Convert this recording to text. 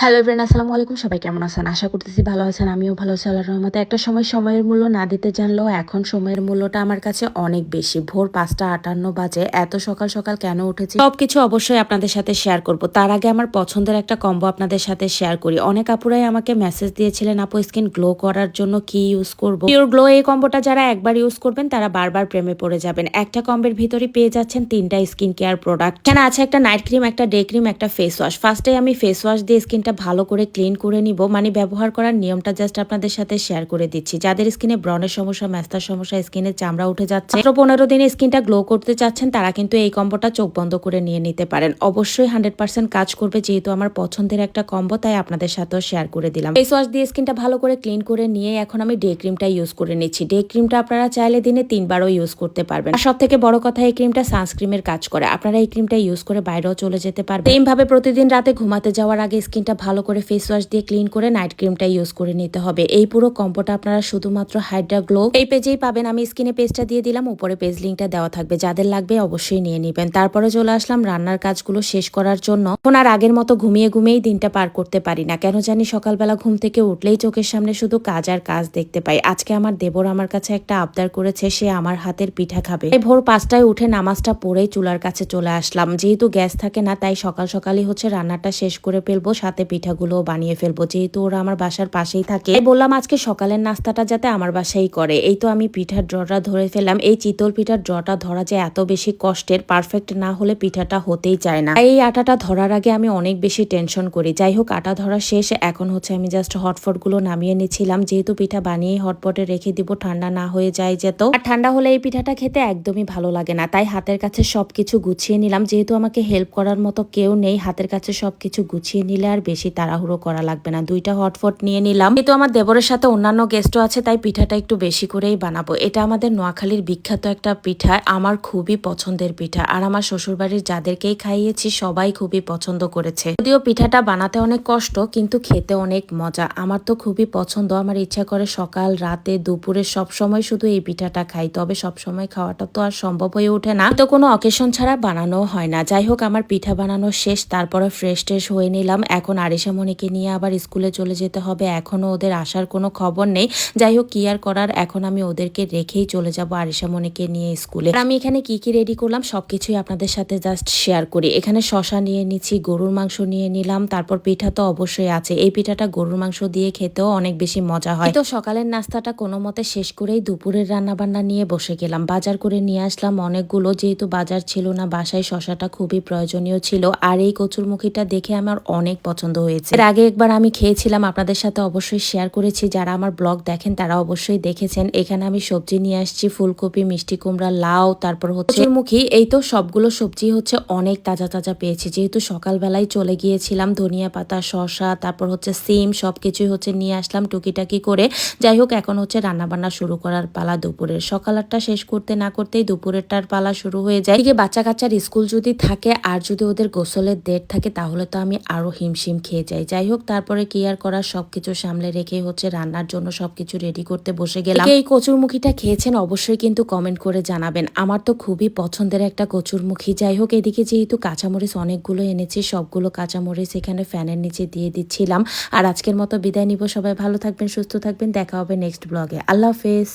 Hello everyone আসসালামু আলাইকুম। সবাই কেমন আছেন? আশা করতেছি ভালো আছেন, আমিও ভালো আছি, আল্লাহর রহমতে। একটা সময় সময়ের মূল্য না দিতে জানলেও এখন সময়ের মূল্যটা আমার কাছে অনেক বেশি। ভোর পাঁচটা আটান্ন বাজে, এত সকাল সকাল কেন উঠেছি? সবকিছু অবশ্যই আপনাদের সাথে শেয়ার করব। তার আগে আমার পছন্দের একটা কম্বো আপনাদের সাথে শেয়ার করি। অনেক আপুরাই আমাকে মেসেজ দিয়েছিলেন, আপু স্কিন গ্লো করার জন্য কি ইউজ করব? পিওর গ্লো এই কম্বোটা যারা একবার ইউজ করবেন, তারা বারবার প্রেমে পড়ে যাবেন। একটা কম্বের ভিতরে পেয়ে যাচ্ছেন তিনটা স্কিন কেয়ার প্রোডাক্ট এখানে আছে একটা নাইট ক্রিম একটা ডে ক্রিম একটা ফেস ওয়াশ ফার্স্টে আমি ফেস ওয়াশ দিয়ে স্কিনটা ভালো করে ক্লিন করে নিব। মানে ব্যবহার করার নিয়মটা জাস্ট আপনাদের সাথে শেয়ার করে দিচ্ছি। যাদের স্কিনে ব্রনের সমস্যা ম্যাস্তার সমস্যা স্কিনে চামড়া উঠে যাচ্ছে, মাত্র পনেরো দিনে স্কিনটা গ্লো করতে চাচ্ছেন, তারা কিন্তু এই কম্বোটা চোখ বন্ধ করে নিয়ে নিতে পারেন। অবশ্যই হান্ড্রেড পার্সেন্ট কাজ করবে, যেহেতু আমার পছন্দের একটা কম্বো, তাই আপনাদের সাথেও শেয়ার করে দিলাম। ফেস ওয়াশ দিয়ে স্কিনটা ভালো করে ক্লিন করে নিয়ে এখন আমি ডে ক্রিমটা ইউজ করে নিচ্ছি। ডে ক্রিমটা আপনারা চাইলে দিনে তিনবারও ইউজ করতে পারবেন। আর সব থেকে বড় কথা, এই ক্রিমটা সানস্ক্রিমের কাজ করে। আপনারা এই ক্রিমটা ইউজ করে বাইরেও চলে যেতে পারবেন। সেম ভাবে প্রতিদিন রাতে ঘুমাতে যাওয়ার আগে স্কিনটা ভালো করে ফেস ওয়াশ দিয়ে ক্লিন করে নাইট ক্রিমটা ইউজ করে নিতে হবে। এই পুরো কম্বোটা আপনারা শুধুমাত্র হাইড্রা গ্লো এই পেজেই পাবেন। আমি স্কিনে পেজটা দিয়ে দিলাম, উপরে পেজ লিঙ্কটা দেওয়া থাকবে। যাদের লাগবে অবশ্যই নিয়ে নেবেন। তারপরে চলে আসলাম রান্নার কাজগুলো শেষ করার জন্য। এখন আর আগের মতো ঘুমিয়ে ঘুমিয়েই দিনটা পার করতে পারি না। কেন জানি সকালবেলা ঘুম থেকে উঠলেই চোখের সামনে শুধু কাজ আর কাজ দেখতে পাই। আজকে আমার দেবর আমার কাছে একটা আবদার করেছে, সে আমার হাতের পিঠা খাবে। ভোর পাঁচটায় উঠে নামাজটা পড়েই চুলার কাছে চলে আসলাম। যেহেতু গ্যাস থাকে না, তাই সকাল সকালই হচ্ছে রান্নাটা শেষ করে ফেলব। সাথে পিঠাগুলোও বানিয়ে ফেলব। যেহেতু ওরা আমার বাসার পাশেই থাকে বললাম আজকে সকালের নাস্তাটা যাতে আমার বাসাই করে। এই তো আমি পিঠার ড্রটা ধরে ফেললাম। এই চিতল পিঠার ড্রটা ধরা যে এত বেশি কষ্টের পারফেক্ট না হলে পিঠাটা হতেই চায় না। এই আটাটা ধরার আগে আমি অনেক বেশি টেনশন করি। যাই হোক, আটা ধরা শেষ। এখন হচ্ছে আমি জাস্ট হটপটগুলো নামিয়ে নিচ্ছিলাম। যেহেতু পিঠা বানিয়ে হটপটে রেখে দিব, ঠান্ডা না হয়ে যায় যেত আর ঠান্ডা হলে এই পিঠাটা খেতে একদমই ভালো লাগে না। তাই হাতের কাছে সবকিছু গুছিয়ে নিলাম। যেহেতু আমাকে হেল্প করার মতো কেউ নেই, হাতের কাছে সবকিছু গুছিয়ে নিলে আর বেশি তাড়াহুড়ো করা লাগবে না। দুইটা হটফট নিয়ে নিলাম। কিন্তু আমার দেবরের সাথে অন্যান্য গেস্টও আছে, তাই পিঠাটা একটু বেশি করেই বানাবো। এটা আমাদের নোয়াখালীর বিখ্যাত একটা পিঠা, আমার খুবই পছন্দের পিঠা। আর আমার শ্বশুরবাড়ির যাদেরকেই খাইয়েছি, সবাই খুবই পছন্দ করেছে। যদিও পিঠাটা বানাতে অনেক কষ্ট, কিন্তু খেতে অনেক মজা। আমার তো খুবই পছন্দ। আমার ইচ্ছা করে সকাল, রাতে, দুপুরে সব সময় শুধু এই পিঠাটা খাই। তবে সব সময় খাওয়াটা তো আর সম্ভব হয়ে ওঠে না। তো কোনো অকেশন ছাড়া বানানো হয় না। যাই হোক, আমার পিঠা বানানো শেষ তারপরে ফ্রেশ ট্রেশ হয়ে নিলাম। এখন আরিসামণিকে নিয়ে আবার স্কুলে চলে যেতে হবে। এখনও ওদের আসার কোনো খবর নেই। যাই হোক, কি আর করার? এখন আমি ওদেরকে রেখেই চলে যাব আরিসামণিকে নিয়ে স্কুলে। আমি এখানে কি কি রেডি করলাম? সব কিছুই আপনাদের সাথে জাস্ট শেয়ার করি। এখানে শশা নিয়ে নিচ্ছি, গরুর মাংস নিয়ে নিলাম, তারপর পিঠা তো অবশ্যই আছে। এই পিঠাটা গরুর মাংস দিয়ে খেতেও অনেক বেশি মজা হয়। তো সকালের নাস্তাটা কোনো মতে শেষ করেই দুপুরের রান্নাবান্না নিয়ে বসে গেলাম। বাজার করে নিয়ে আসলাম অনেকগুলো, যেহেতু বাজার ছিল না, বাসায় শশাটা খুবই প্রয়োজনীয় ছিল। আর এই কচুরমুখিটা দেখে আমার অনেক পছন্দ হয়েছে। এর আগে একবার আমি খেয়েছিলাম, আপনাদের সাথে অবশ্যই শেয়ার করেছি। যারা আমার ব্লগ দেখেন, তারা অবশ্যই দেখেছেন। এখানে আমি সবজি নিয়ে আসছি, ফুলকপি, মিষ্টি কুমড়া, লাউ, তারপর হচ্ছে মুখী এই তো সবগুলো সবজি হচ্ছে অনেক তাজা তাজা পেয়েছি। যেহেতু সকালবেলায় চলে গিয়েছিলাম, ধনিয়া পাতা, শসা, তারপর হচ্ছে সিম, সবকিছুই হচ্ছে নিয়ে আসলাম টুকিটাকি করে। যাই হোক, এখন হচ্ছে রান্না বান্না শুরু করার পালা দুপুরের। সকাল সকালেরটা শেষ করতে না করতেই দুপুরেরটার পালা শুরু হয়ে যায়। বাচ্চা কাচ্চার স্কুল যদি থাকে, আর যদি ওদের গোসলের ডেট থাকে, তাহলে তো আমি আরও হিমশিম খেয়ে যাই যাই হোক তারপরে কেয়ার করার সবকিছু সামলে রেখে হচ্ছে রান্নার জন্য সবকিছু রেডি করতে বসে গেলাম। এই কচুরমুখিটা খেয়েছেন অবশ্যই কিন্তু কমেন্ট করে জানাবেন। আমার তো খুবই পছন্দের একটা কচুরমুখী। যাই হোক এদিকে যেহেতু কাঁচামরিচ অনেকগুলো এনেছি, সবগুলো কাঁচামরিচ এখানে ফ্যানের নিচে দিয়ে দিচ্ছিলাম। আর আজকের মতো বিদায় নিব। সবাই ভালো থাকবেন, সুস্থ থাকবেন। দেখা হবে নেক্সট ব্লগে আল্লাহ হাফেজ।